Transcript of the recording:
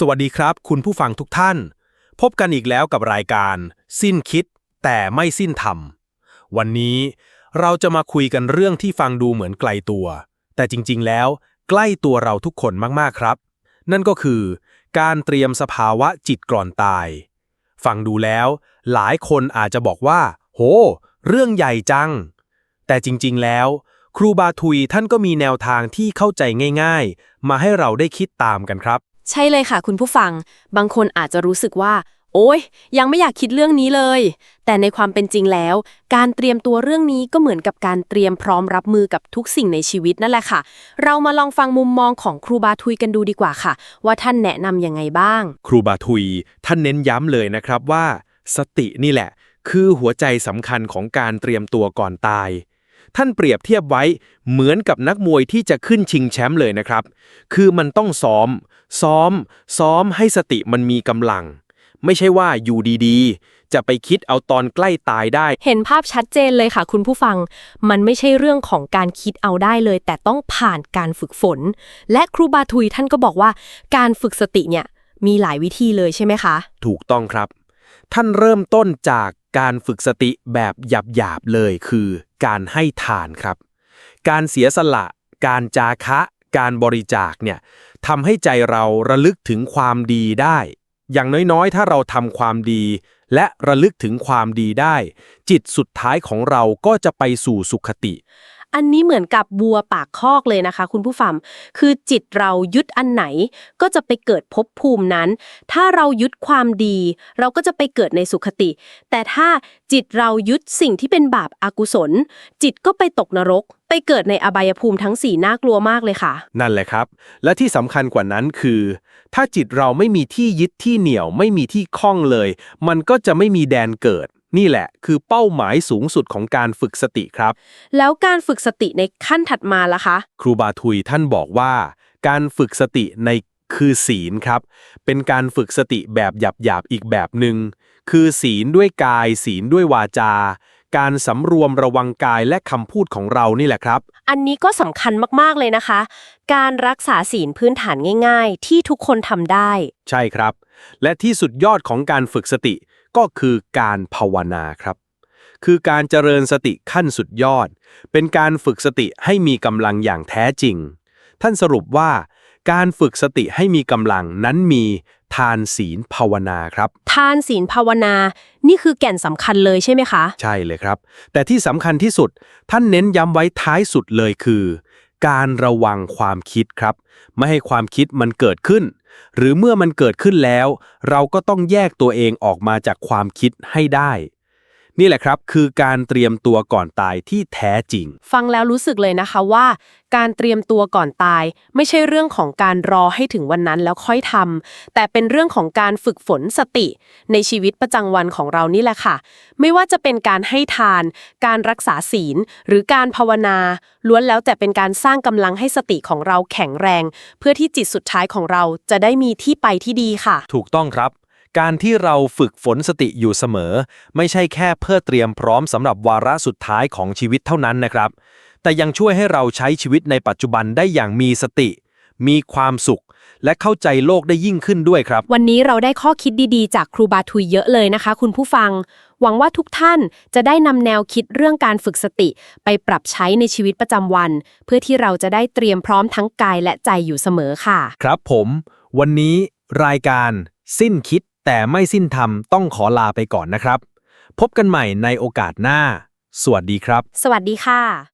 สวัสดีครับ คุณผู้ฟังทุกท่าน พบกันอีกแล้วกับรายการ สิ้นคิด แต่ไม่สิ้นธรรม วันนี้เราจะมาคุยกันเรื่องที่ฟังดูเหมือนไกลตัว แต่จริงๆ แล้วใกล้ตัวเราทุกคนมากๆครับ นั่นก็คือ การเตรียมสภาวะจิตก่อนตาย ฟังดูแล้ว หลายคนอาจจะบอกว่า โห เรื่องใหญ่จัง แต่จริงๆ แล้ว ครูบาทุยท่านก็มีแนวทางที่เข้าใจง่าย ๆ มาให้เราได้คิดตามกันครับ ใช่เลยค่ะคุณผู้ฟัง บางคนอาจจะรู้สึกว่า โอ้ยยังไม่อยากคิดเรื่องนี้เลย แต่ในความเป็นจริงแล้ว การเตรียมตัวเรื่องนี้ก็เหมือนกับการเตรียมพร้อมรับมือกับทุกสิ่งในชีวิตนั่นแหละค่ะ เรามาลองฟังมุมมองของครูบาทุยกันดูดีกว่าค่ะ ว่าท่านแนะนำยังไงบ้าง ครูบาทุยท่านเน้นย้ำเลยนะครับว่า สตินี่แหละ คือหัวใจสำคัญของการเตรียมตัวก่อนตาย ท่านเปรียบเทียบไว้เหมือนกับนักมวยที่จะขึ้นชิงแชมป์เลยนะครับ คือมันต้องซ้อม ซ้อม ซ้อมให้สติมันมีกำลัง ไม่ใช่ว่าอยู่ดีๆ จะไปคิดเอาตอนใกล้ตายได้ เห็นภาพชัดเจนเลยค่ะคุณผู้ฟัง มันไม่ใช่เรื่องของการคิดเอาได้เลย แต่ต้องผ่านการฝึกฝน และครูบาทุยท่านก็บอกว่า การฝึกสติเนี่ยมีหลายวิธีเลยใช่ไหมคะ ถูกต้องครับ ท่านเริ่มต้นจากการฝึกสติแบบหยาบๆเลยคือ การให้ทานครับ การเสียสละ การจาคะ การบริจาคเนี่ยทำให้ใจเราระลึกถึงความดีได้ อย่างน้อยๆ ถ้าเราทำความดี และระลึกถึงความดีได้ จิตสุดท้ายของเราก็จะไปสู่สุขติ อันนี้เหมือนกับบัวปากคอกเลยนะคะ คุณผู้ฟังคือจิตเรายึดอันไหน ก็จะไปเกิดภพภูมินั้น ถ้าเรายึดความดี เราก็จะไปเกิดในสุขติ แต่ถ้าจิตเรายึดสิ่งที่เป็นบาปอากุศล จิตก็ไปตกนรก ไปเกิดในอบายภูมิทั้งสี่น่ากลัวมากเลยค่ะ นั่นแหละครับ และที่สำคัญกว่านั้นคือ ถ้าจิตเราไม่มีที่ยึดที่เหนี่ยวไม่มีที่คล้องเลย มันก็จะไม่มีแดนเกิด นี่แหละคือเป้าหมายสูงสุดของการฝึกสติครับ แล้วการฝึกสติในขั้นถัดมาล่ะคะ ครูบาทุยท่านบอกว่า การฝึกสติในคือศีลครับ เป็นการฝึกสติแบบหยาบๆอีกแบบหนึ่งคือศีลด้วยกาย ศีลด้วยวาจา การสำรวมระวังกายและคำพูดของเรานี่แหละครับ อันนี้ก็สำคัญมากๆเลยนะคะ การรักษาศีลพื้นฐานง่าย ๆ ที่ทุกคนทำได้ ใช่ครับ และที่สุดยอดของการฝึกสติ ก็คือการภาวนาครับ คือการเจริญสติขั้นสุดยอด เป็นการฝึกสติให้มีกำลังอย่างแท้จริง ท่านสรุปว่า การฝึกสติให้มีกำลังนั้นมีทานศีลภาวนาครับ ทานศีลภาวนา นี่คือแก่นสำคัญเลยใช่ไหมคะ ใช่เลยครับ แต่ที่สำคัญที่สุด ท่านเน้นย้ำไว้ท้ายสุดเลยคือ การระวังความคิดครับ ไม่ให้ความคิดมันเกิดขึ้น หรือเมื่อมันเกิดขึ้นแล้ว เราก็ต้องแยกตัวเองออกมาจากความคิดให้ได้ นี่แหละครับ คือการเตรียมตัวก่อนตายที่แท้จริง ฟังแล้วรู้สึกเลยนะคะว่า การเตรียมตัวก่อนตาย ไม่ใช่เรื่องของการรอให้ถึงวันนั้นแล้วค่อยทำแต่เป็นเรื่องของการฝึกฝนสติ ในชีวิตประจำวันของเรานี่แหละค่ะ ไม่ว่าจะเป็นการให้ทาน การรักษาศีล หรือการภาวนา ล้วนแล้วแต่เป็นการสร้างกำลังให้สติของเราแข็งแรง เพื่อที่จิตสุดท้ายของเราจะได้มีที่ไปที่ดีค่ะ ถูกต้องครับ การที่เราฝึกฝนสติอยู่เสมอ ไม่ใช่แค่เพื่อเตรียมพร้อมสำหรับวาระสุดท้ายของชีวิตเท่านั้นนะครับ แต่ยังช่วยให้เราใช้ชีวิตในปัจจุบันได้อย่างมีสติ มีความสุข และเข้าใจโลกได้ยิ่งขึ้นด้วยครับ วันนี้เราได้ข้อคิดดีๆ จากครูบาทุยเยอะเลยนะคะ คุณผู้ฟัง หวังว่าทุกท่านจะได้นำแนวคิดเรื่องการฝึกสติ ไปปรับใช้ในชีวิตประจำวัน เพื่อที่เราจะได้เตรียมพร้อมทั้งกายและใจอยู่เสมอค่ะ ครับผม วันนี้รายการสิ้นคิด แต่ไม่สิ้นธรรมต้องขอลาไปก่อนนะครับ พบกันใหม่ในโอกาสหน้า สวัสดีครับ สวัสดีค่ะ